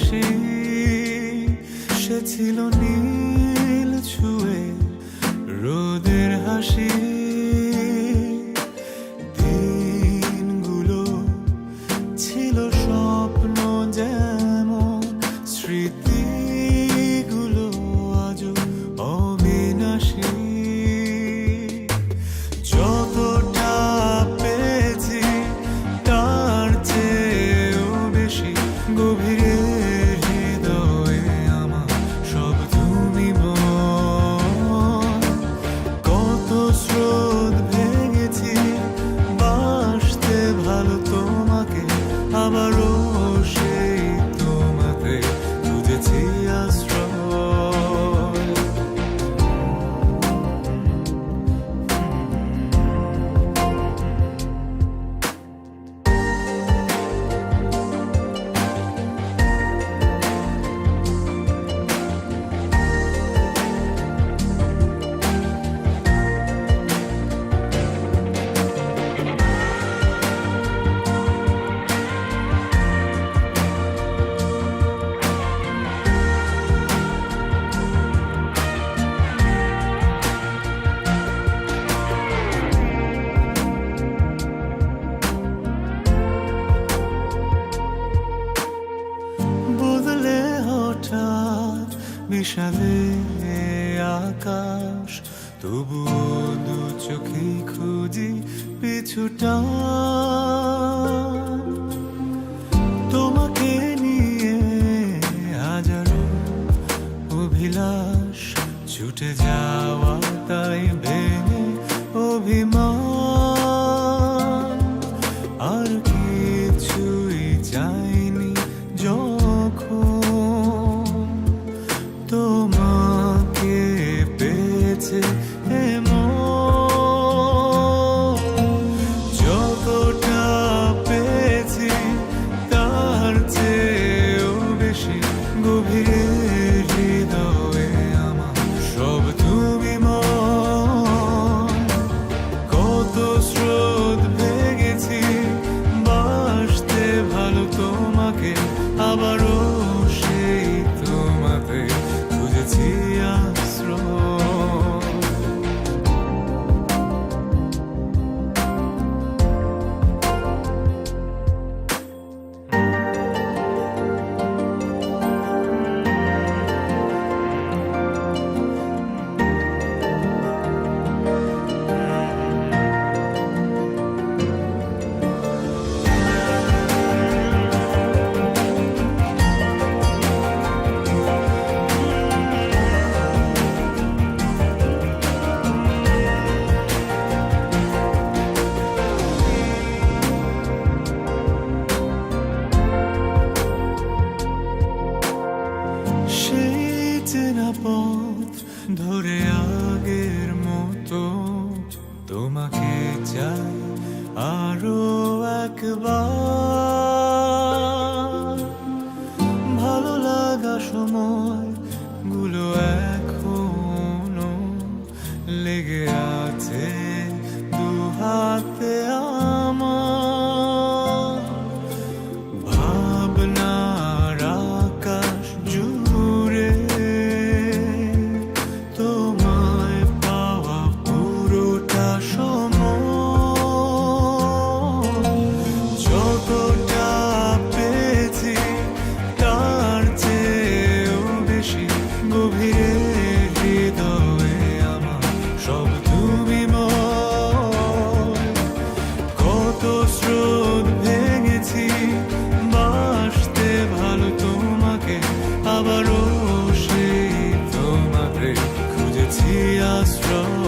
হাসি সে ছিল নীল ছুঁয়ে রোদের হাসি। সালে আকাশ তবুও দু চোখে খুঁজি পিছুটা চেনা পথ ধরে আগের মতো। তোমাকে চাই আরও একবার। ভালো লাগা সময়গুলো এখনও লেগে আছে দু হাতে। 들어